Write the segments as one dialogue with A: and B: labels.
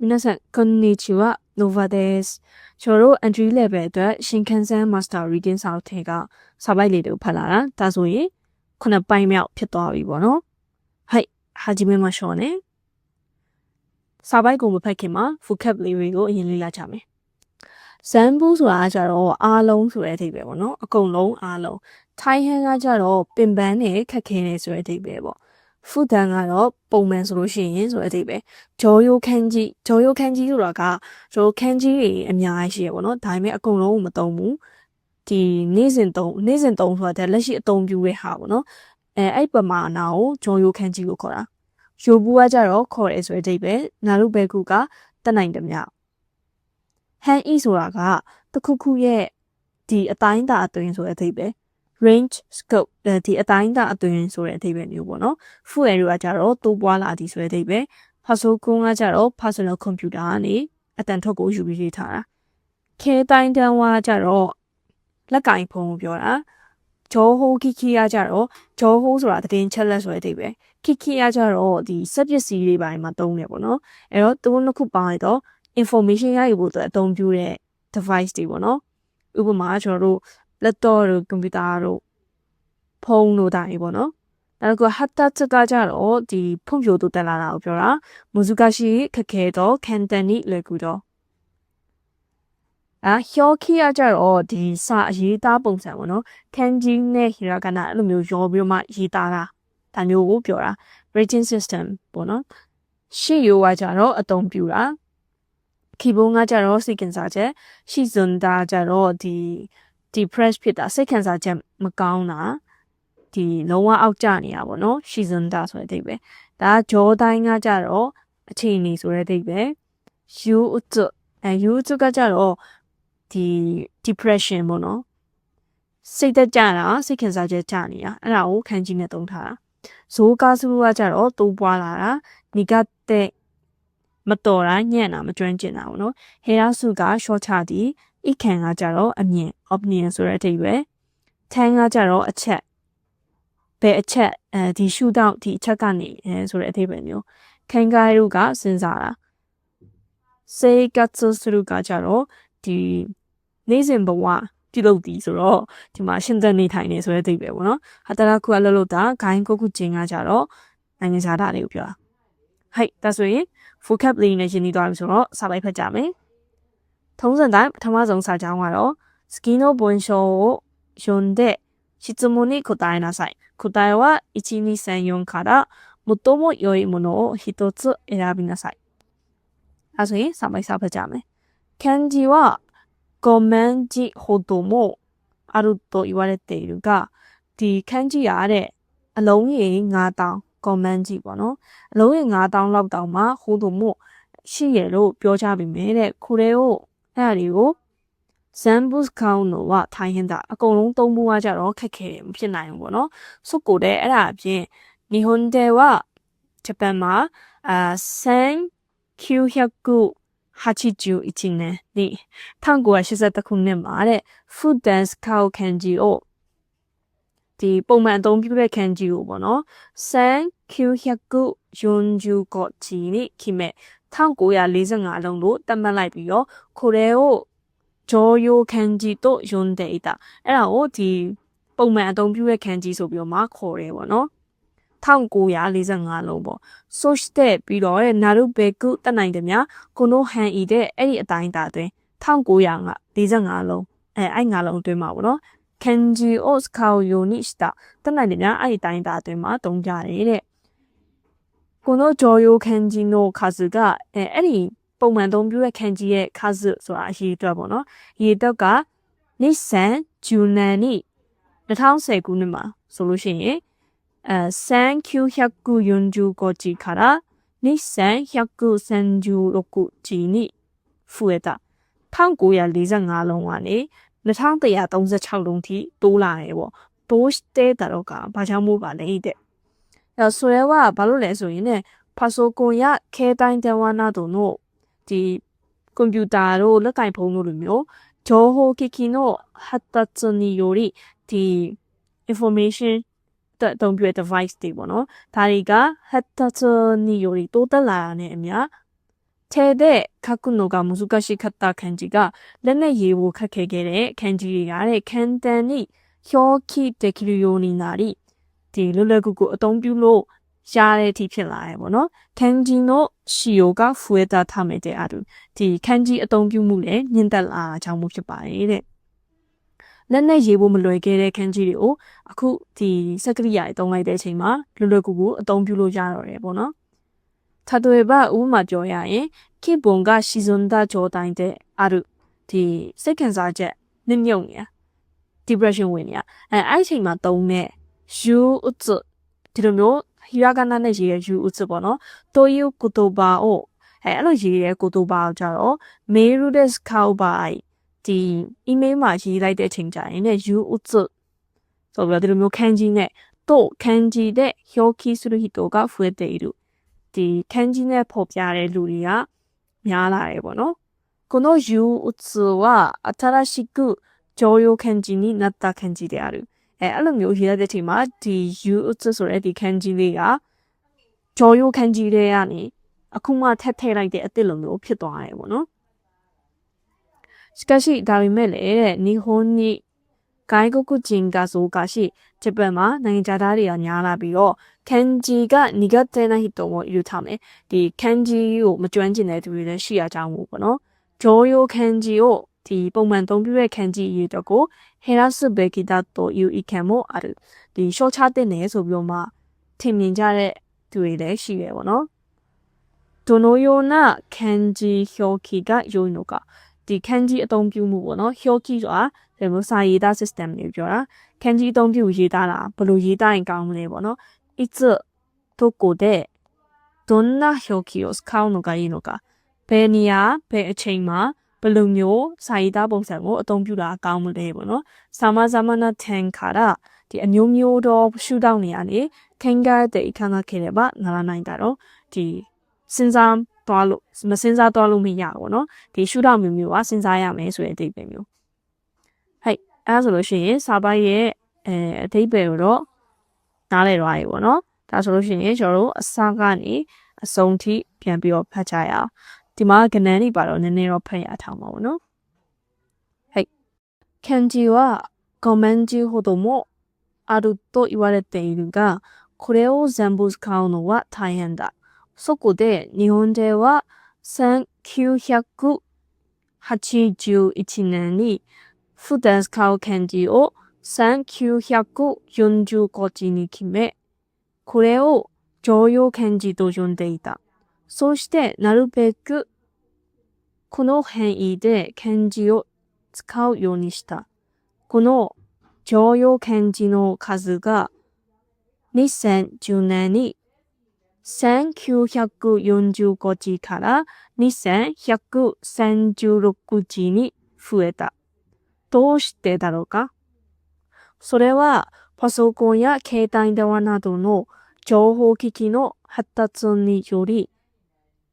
A: 皆さんこんにちは Nova ですကျွန်တော်တို့ entry level အတွက် Shinkansen Master Reading စာအုပ်ထဲကစာပိုက်လေးတွေကိုဖတ်လာတာဒါဆိုရင်ခုနှစ်ပိုင်းမြောက်ဖြစ်သွားပြီပေါ့နော်はい始めましょうねစာပိုက်ကိုမဖတ်ခင်မှာ vocabulary ကိုအရင်လေ့လာကြမယ်ဇမ်ဘူးဆိုတာကကြတော့အားလုံးဆိုတဲ့အဓိပ္ပာယ်ပေါ့နော်အကုန်လုံးအားလုံးထိုင်းဟန်ကကြတော့ပင်ပန်းနဲ့ခက်ခဲနေဆိုတဲ့အဓိပ္ပာယ်ပေါ့ ဖူဒန်ကတော့ပုံမှန်ဆိုလို့ရှိရင်ဆိုတဲ့အဓိပ္ပာယ်ဂျော်ယိုခန်းကြီးဂျော်ယိုခန်းကြီးဆိုတာကဂျော်ခန်းကြီးတွေအများကြီးရှိရပေါ့နော်ဒါပေမဲ့အကုန်လုံးမသုံးဘူးဒီနေ့စဉ်သုံးနေ့စဉ်သုံးဆိုတာလက်ရှိအသုံးပြုတဲ့ဟာပေါ့နော်အဲအဲ့ပမာဏကိုဂျော်ယိုခန်းကြီးကိုခေါ်တာယိုဘူးကကြတော့ခေါ်ရဲဆိုတဲ့အဓိပ္ပာယ်နာရုဘဲကုကတက်နိုင်တယ်မြဟန်ဤဆိုတာကတခုခုရဲ့ဒီအတိုင်းတာအတွင်းဆိုတဲ့အဓိပ္ပာယ် range scope ဒီအတိုင်းတာအတွင်းဆိုတဲ့အဓိပ္ပာယ်မျိုးပေါ့နော် full area ကကြတော့တိုးပွားလာသည်ဆိုတဲ့အဓိပ္ပာယ် puzzle ကုန်းကကြတော့ personal computer ကနေအတန်ထုတ်ကိုယူပြီးရေးထားတာခဲတိုင်းတန်းဝါကြတော့လက်ကင်ဖုံးကိုပြောတာဂျောဟိုခိခိကကြတော့ဂျောဟိုဆိုတာတည်င်းချက်လက်ဆိုတဲ့အဓိပ္ပာယ်ခိခိကကြတော့ဒီစက်ပစ္စည်းတွေပိုင်းမှာသုံးတယ်ပေါ့နော်အဲ့တော့သူတို့နှစ်ခုပေါင်းရတော့ information ရယူဖို့အတွက်အသုံးပြုတဲ့ device တွေပေါ့နော်ဥပမာကျွန်တော်တို့ laptop တို့ computer တို့ဖုန်းတို့ဒါတွေပေါ့နော်နောက်ကဟာတာချတာကြတော့ဒီဖွံ့ဖြိုးတိုးတက်လာတာကိုပြောတာမူဇူကရှိခက်ခဲတော့ကန်တန်နီလွယ်ကူတော့အာဟျောခီရကြတော့ဒီစာအရေးသားပုံစံပေါ့နော်ကန်ဂျီနဲ့ဟီရာဂနာအဲ့လိုမျိုးရောပြီးမှရေးသားတာဒါမျိုးကိုပြောတာ rating system ပေါ့နော်ရှေ့ရိုးကကြတော့အသုံးပြုတာခီဘုံကကြတော့စီကင်စာချက်ရှီဇွန်ဒါကြတော့ဒီ depress ဖြစ်တာစိတ်ခံစားချက်မကောင်းတာဒီလုံးဝအောက်ကျနေတာပေါ့နော်ရှီဇွန်ဒါဆိုတဲ့အဓိပ္ပာယ်ဒါဂျောတိုင်းကကြတော့အခြေအနေဆိုတဲ့အဓိပ္ပာယ်ယူဥတ်အဲယူဥတ်ကကြတော့ဒီ depression ပေါ့နော်စိတ်သက်ကြတာစိတ်ခံစားချက်ကြနေတာအဲ့ဒါကိုခံကြည့်နေသုံးထားတာဇိုးကားစုကကြတော့တိုးပွားလာတာနီကတဲ့မတော်တာညံ့တာမကျွမ်းကျင်တာပေါ့နော်ဟေရာစုက short ချသည် ဣခံကကြတော့အမြင် opinion ဆိုတဲ့အဓိပ္ပာယ်ထန်းကကြတော့အချက်ဘယ်အချက်အဲဒီရှုထောင့်ဒီအချက်ကနေအဲဆိုတဲ့အဓိပ္ပာယ်မျိုးခံကားရုကစဉ်းစားတာစေကတ်စရုကကြတော့ဒီနေစဉ်ဘဝပြုလုပ်သည်ဆိုတော့ဒီမှာရှင်းသက်နေထိုင်နေဆိုတဲ့အဓိပ္ပာယ်ပေါ့နော်ဟာတရာခုကလှုပ်လို့တာဂိုင်းကိုခုချင်းကကြတော့နိုင်ငံခြားသားတွေကိုပြောတာဟိုက်ဒါဆိုရင် vocabulary နဲ့ရှင်းပြီးသွားပြီဆိုတော့စာပိုက်ဖတ်ကြမယ် ထုံးစံတိုင်းပထမဆုံးစာကြောင်းကတော့スキの文章を読んで質問に答えなさい。答えは1、2、3、4から最も良いものを一つ選びなさい。あ、それ、3枚サブジャム。漢字は5万字ほどもあると言われているが、ဒီ漢字ရတဲ့အလုံးကြီး9000 comment ကြီးပေါ့နော်အလုံးကြီး9000လောက်တောင်မှဟိုတို့မို့ရှိရလို့ပြောကြပြီမဲ့တဲ့ခုတည်းကို အဲ့ဒါတွေကို Zambus count တို့ကထိုင်းဟင်းတာအကုန်လုံးသုံးဖို့ကကြတော့ခက်ခဲတယ်မဖြစ်နိုင်ဘူးပေါ့နော်စုကိုတဲ့အဲ့ဒါအပြင် Nihon de wa ဂျပန်မှာအာ1900 81ね1981ခုနှစ်မှာတဲ့ Food Dance Kao Kanji ကို ဒီပုံမှန်အသုံးပြုတဲ့ kanji ကိုပေါ့နော်1900ယွန်ဂျူကိုဂျီနိခိမဲ့1945အလုံးလို့တတ်မှတ်လိုက်ပြီးတော့ကိုရဲကိုဂျော်ယိုကန်ဂျီတို့ယွန်ဒေတာအဲ့ဒါကိုဒီပုံမှန်အသုံးပြုတဲ့ kanji ဆိုပြီးတော့မှခေါ်တယ်ပေါ့နော်1945လုံးပေါ့ဆိုしてပြီးတော့နာရုဘေကုတက်နိုင်တယ်များကိုနိုဟန်ဤတဲ့အဲ့ဒီအတိုင်းတာအတွင်း1945လုံးအဲအဲ့ငါလုံးအတွင်းမှာပေါ့နော် kanji o tsukau ni shita တနက်နေ့များအဲ့ဒီတိုင်းသားအတွင်းမှာသုံးကြတယ်တဲ့ကိုတို့ဂျော်ယိုကန်ဂျီနိုခါစုကအဲအဲ့ဒီပုံမှန်သုံးပြုတဲ့ကန်ဂျီရဲ့ခါစုဆိုတာအရေးအတွက်ပေါ့နော်ရေတွက်ကနစ်ဆန်ဂျူနန်နီ2010ခုနှစ်မှာဆိုလို့ရှိရင်အဲ1945ကြီးခါရာ2136ကြီးနီဖူအတာ1945လုံးကနေ 2136လုံးထိတိုးလာတယ်ပေါ့တိုးတဲ့တာတော့ကဘာကြောင့်မို့ပါလဲတဲ့အဲဆိုရဲကဘာလို့လဲဆိုရင်ねパソコンや携帯電話などのဒီကွန်ပျူတာတို့လက်ကင်ဖုန်းတို့လိုမျိုး情報機器の発達によりဒီ information တဲ့အသုံးပြုတဲ့ device တွေပေါ့နော်ဒါတွေက 発達によりတိုးတက်လာတာနဲ့အမျှ ထဲတဲ့書くのが難しかった漢字がလက်နဲ့ရေးဖို့ခက်ခဲခဲ့တဲ့漢字တွေကတဲ့簡単に表記できるようになりဒီလွယ်လွယ်ကူကူအသုံးပြုလို့ရတဲ့အထိဖြစ်လာတယ်ပေါ့နော်漢字の使用が増えたためであるဒီ漢字အသုံးပြုမှုလည်းမြင့်တက်လာတာကြောင့်မို့ဖြစ်ပါတယ်တဲ့လက်နဲ့ရေးဖို့မလွယ်ခဲ့တဲ့ခန်းကြီးတွေကိုအခုဒီစက်ကရိယာအသုံးလိုက်တဲ့အချိန်မှာလွယ်လွယ်ကူကူအသုံးပြုလို့ရတော့တယ်ပေါ့နော် 例えばဥပမာပြောရရင်気分が沈んだ状態であるဒီစိတ်ခံစားချက်နစ်မြုပ်နေတာ depression ဝင်နေတာအဲအဲ့အချိန်မှာသုံးတဲ့ you ဥစ္စာဒီလိုမျိုးဟီရာဂနာနဲ့ရေးတဲ့ you ဥစ္စာပေါ့နော်တိုယုကုတိုဘာအိုအဲအဲ့လိုရေးတဲ့ကုတိုဘာကိုကြတော့မေရုဒက်စကောက်ဘိုင်ဒီ email မှာရေးလိုက်တဲ့အချိန်ကြရင်ね you ဥစ္စာဆိုပြီးတော့ဒီလိုမျိုးခန်းကြီးနဲ့တော့ခန်းကြီးတဲ့ hyoki する人が増えている ဒီခန်းကြီးနဲ့ဖော်ပြတဲ့လူတွေကများလာတယ်ပေါ့နော်この you ဥစ္စာは新しく常用漢字になった漢字であるအဲအဲ့လိုမျိုးရေးရတဲ့အချိန်မှာဒီ you ဥစ္စာဆိုတဲ့ဒီခန်းကြီးလေးက常用ခန်းကြီးတွေကနေအခုမှထပ်ထည့်လိုက်တဲ့အစ်စ်လိုမျိုးဖြစ်သွားတယ်ပေါ့နော်しかしဒါပေမဲ့လည်းတဲ့日本に 外国人が増加しဂျပန်မှာနိုင်ငံခြားသားတွေကများလာပြီးတော့漢字が苦手な人もいるためဒီ漢字ကိုမကျွမ်းကျင်တဲ့သူတွေလည်းရှိရကြမှုပေါ့နော်常用漢字をဒီပုံမှန်သုံးပြတဲ့漢字အရေးတော့ကို減らすべきだという意見もあるဒီရှော့ချတဲ့နေဆိုပြီးတော့မှထင်မြင်ကြတဲ့သူတွေလည်းရှိတယ်ပေါ့နော်どのような漢字表記が良いのか ဒီခန်းကြီးအသုံးပြုမှုပေါ့နော် hyoki ဆိုတာဒီလိုစာရေးသား system တွေပြောတာခန်းကြီးအသုံးပြုရေးသားတာဘယ်လိုရေးသားရင်ကောင်းမလဲပေါ့နော်いつどこでどんな表記を使うのがいいのかဘယ်နေရာဘယ်အချိန်မှာဘယ်လိုမျိုးစာရေးသားပုံစံကိုအသုံးပြုတာကောင်းမလဲပေါ့နော်စာမဇာမနာထန်ခါရဒီအမျိုးမျိုးသောရှုထောင့်နေရာနေခင်ကားတဲ့အခါကခဲ့တယ်ပါနားလာနိုင်တာတော့ဒီစဉ်းစား သွားလို့မစဉ်းစားသွားလို့မရဘူးเนาะဒီရှုထောင့်မျိုးမျိုးကစဉ်းစားရမယ်ဆိုတဲ့အဓိပ္ပာယ်မျိုးဟဲ့အဲဆိုလို့ရှိရင်စာပိုက်ရဲ့အဲအဓိပ္ပာယ်ကိုတော့နားလည်သွားပြီပေါ့เนาะဒါဆိုလို့ရှိရင်ကျွန်တော်တို့အစကနေအဆုံးထိပြန်ပြီးတော့ဖတ်ကြရအောင်ဒီမှာကဏ္ဍတွေပါတော့နည်းနည်းတော့ဖတ်ရထားမှာပေါ့เนาะဟဲ့漢字は5万字ほどもあると言われているがこれを全部使うのは大変だ そこで日本では1981年に普段使う漢字を1945字に決め、これを常用漢字と呼んでいた。そしてなるべくこの変異で漢字を使うようにした。この常用漢字の数が2010年に1945字から2136字に増えた。どうしてだろうか？それはパソコンや携帯電話などの情報機器の発達により、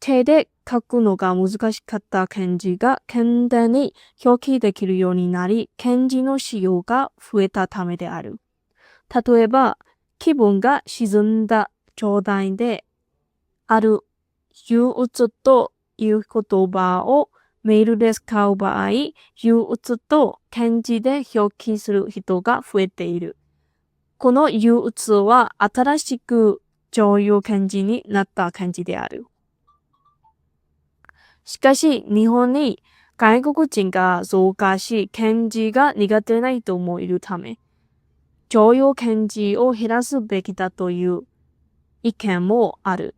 A: 手で書くのが難しかった漢字が簡単に表記できるようになり、漢字の使用が増えたためである。例えば、気分が沈んだ状態である憂鬱という言葉をメールで使う場合、憂鬱と漢字で表記する人が増えている。この憂鬱は新しく常用漢字になった漢字である。しかし、日本に外国人が増加し、漢字が苦手な人もいるため、常用漢字を減らすべきだという意見もある。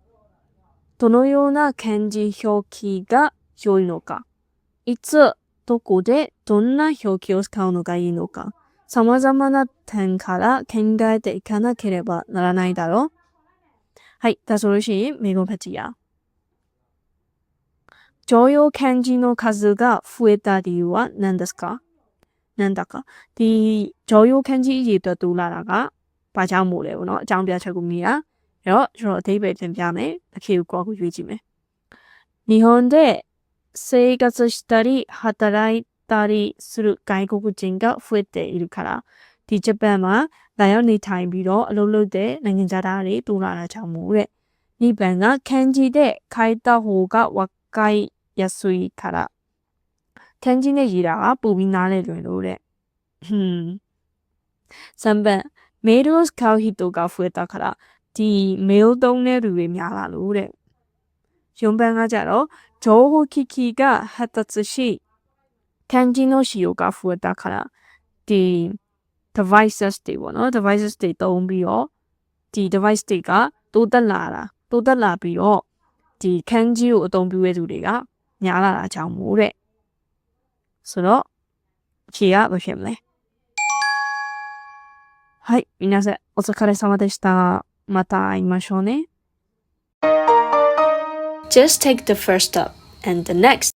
A: どのような漢字表記が良いのか、いつ、どこで、どんな表記を使うのがいいのか、様々な点から考えていかなければならないだろう。はい、다소르시미국페이야常用漢字の数が増えた理由は何ですか？なんだか？で、常用漢字入れたララが、ばちゃんもれよな、ちゃんぴゃちゃくみや。 အဲ့တော့ကျွန်တော်အသေးပဲသင်ပြမယ်အဖြေကိုကိုရွေးကြည့်မယ်日本で生活したり働いたりする外国人が増えているからဒီဂျပန်မှာလာရောက်နေထိုင်ပြီးတော့အလုပ်လုပ်တဲ့နိုင်ငံသားတွေတူလာတာကြောင့်မို့တဲ့နိဗ္ဗာန်ကခန်းကြီးတဲ့ခိုင်တာဟိုကဝ ကိုက်ရဆွေခါရခန်းကြီးနဲ့ရေးတာကပို့ပြီးနားလဲလွင်လို့တဲ့ဟွန်းစမ်ဘန်မေဒိုစ်ကောက်ဟီတိုကဖွေတာခါရ ဒီ mail သုံးတဲ့လူတွေများလာလို့တဲ့ယွန်ပန်ကကြတော့ဂျိုဟိုခီခီကဟတ်တツရှိခန်းကြီးနိုရှိယိုကဖွေတာခါရဒီ devices တွေပေါ့နော် devices တွေတုံးပြီးတော့ဒီ device တွေကတိုးတက်လာတာတိုးတက်လာပြီးတော့ဒီခန်းကြီးကိုအသုံးပြုတဲ့သူတွေကများလာတာကြောင့်မို့တဲ့ဆိုတော့ခြေကမဖြစ်မလဲはい皆さんお疲れ様でした また会いましょうね Just take the first step and the next